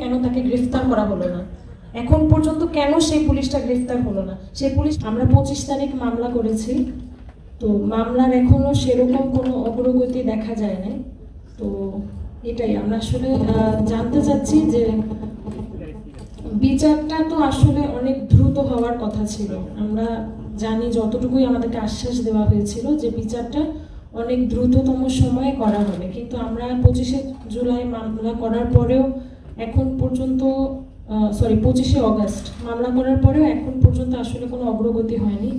কেন তাকে গ্রেফতার করা হলো না? এখন পর্যন্ত কেন সেই পুলিশটা গ্রেফতার হলো না? সেই পুলিশ, আমরা পঁচিশ তারিখ মামলা করেছি, তো মামলার এখনও সেরকম কোনো অগ্রগতি দেখা যায় নাই। তো এটাই, আমরা আসলে জানতে চাচ্ছি যে বিচারটা তো আসলে অনেক দ্রুত হওয়ার কথা ছিল। আমরা জানি যতটুকুই আমাদেরকে আশ্বাস দেওয়া হয়েছিল যে বিচারটা অনেক দ্রুততম সময়ে করা হবে। কিন্তু আমরা পঁচিশে জুলাই মামলা করার পরেও এখন পর্যন্ত সরি পঁচিশে অগস্ট। মামলা করার পরেও এখন পর্যন্ত আসলে কোনো অগ্রগতি হয়নি।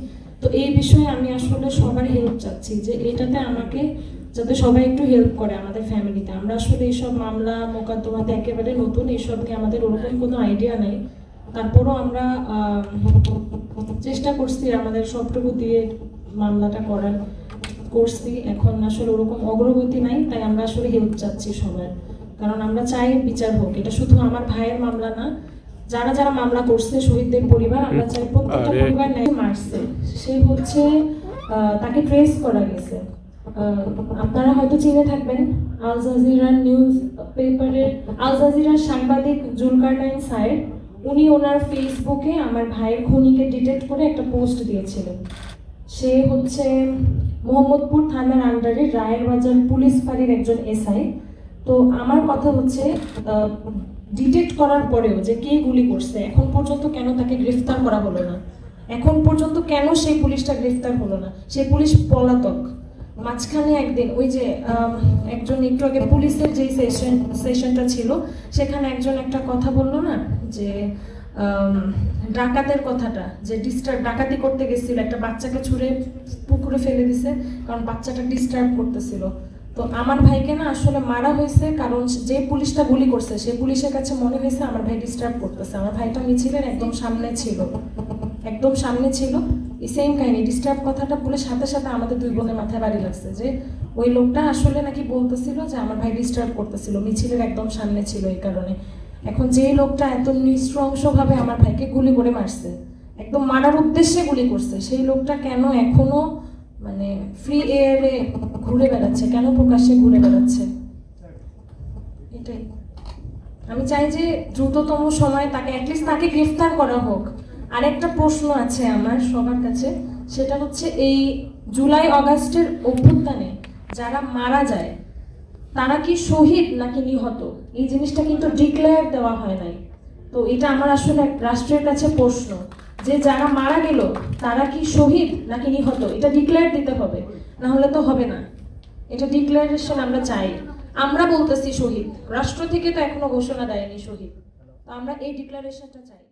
তো এই বিষয়ে আমি আসলে সবার হেল্প চাচ্ছি যে এটাতে আমাকে যাতে সবাই একটু হেল্প করে আমাদের ফ্যামিলিতে আমরা আসলে এইসব মামলা, মোকদ্দমাতে একেবারে নতুন এইসব নিয়ে আমাদের ওরকম কোনো আইডিয়া নেই। তারপরও আমরা চেষ্টা করছি আমাদের সবটুকু দিয়ে মামলাটা করার। করছি, এখন আসলে ওরকম অগ্রগতি নাই, তাই আমরা আসলে হেল্প চাচ্ছি সবার। কারণ আমরা চাই বিচার হোক। এটা শুধু আমার ভাইয়ের মামলা না যারা যারা মামলা করছে শহীদদের পরিবার আমরা চাই প্রত্যেকটা পরিবার ন্যায় মারছে। সে হচ্ছে তাকে ট্রেস করা গেছে। আপনারা হয়তো চিনে থাকবেন আল জাজিরার নিউজ পেপারের আল জাজিরার সাংবাদিক জুলকারনাইন সাহেব উনি ওনার ফেসবুকে আমার ভাইয়ের খুনিকে ডিটেক্ট করে একটা পোস্ট দিয়েছিলেন সে হচ্ছে মোহাম্মদপুর থানার আন্ডারে রায়ের বাজার পুলিশ ফাঁড়ির একজন এসআই তো আমার কথা হচ্ছে ডিটেক্ট করার পরেও যে কে গুলি করছে, এখন পর্যন্ত কেন তাকে গ্রেফতার করা হলো না? এখন পর্যন্ত কেন সেই পুলিশটা গ্রেফতার হলো না? সেই পুলিশ পলাতক। মাঝখানে একদিন ওই যে একজন একটু আগে পুলিশের যেই সেশন সেশনটা ছিল, সেখানে একজন একটা কথা বলল না? যে ডাকাতের কথাটা, যে ডিস্টার্ব ডাকাতি করতে গেছিল, একটা বাচ্চাকে ছুঁড়ে পুকুরে ফেলে দিছে, কারণ বাচ্চাটা ডিস্টার্ব করতেছিল। তো আমার ভাইকে না আসলে মারা হয়েছে, কারণ যে পুলিশটা গুলি করছে সেই পুলিশের কাছে মনে হয়েছে আমার ভাই ডিস্টার্ব করতেছে। আমার ভাইটা মিছিলের একদম সামনে ছিল। একদম সামনে ছিল। এই সেম কাহিনী ডিস্টার্ব কথাটা বলে সাথে সাথে আমাদের দুই বোনের মাথায় বাড়ি লাগছে যে, ওই লোকটা আসলে নাকি বলতেছিল যে আমার ভাই ডিস্টার্ব করতেছিল, মিছিলের একদম সামনে ছিল এই কারণে। এখন যেই লোকটা এত নৃশংসভাবে আমার ভাইকে গুলি করে মারছে, একদম মারার উদ্দেশ্যে গুলি করছে, সেই লোকটা কেন এখনও মানে ফ্রি এয়ারে ঘুরে বেড়াচ্ছে? কেন প্রকাশ্যে ঘুরে বেড়াচ্ছে? এটাই। আমি চাই যে দ্রুততম সময়ে তাকে অ্যাটলিস্ট তাকে গ্রেফতার করা হোক। আরেকটা প্রশ্ন আছে আমার সবার কাছে। সেটা হচ্ছে এই জুলাই অগাস্টের অভ্যুত্থানে যারা মারা যায়, তারা কি শহীদ নাকি নিহত? এই জিনিসটা কিন্তু ডিক্লেয়ার দেওয়া হয় নাই। তো এটা আমার আসলে রাষ্ট্রের কাছে প্রশ্ন। যে যারা মারা গেল, তারা কি শহীদ নাকি নিহত? এটা ডিক্লেয়ার দিতে হবে। না হলে তো হবে না। এটা ডিক্লারেশন আমরা চাই। আমরা বলতেছি শহীদ। রাষ্ট্র থেকে তো এখনও ঘোষণা দেয়নি শহীদ। তো আমরা এই ডিক্লারেশনটা চাই।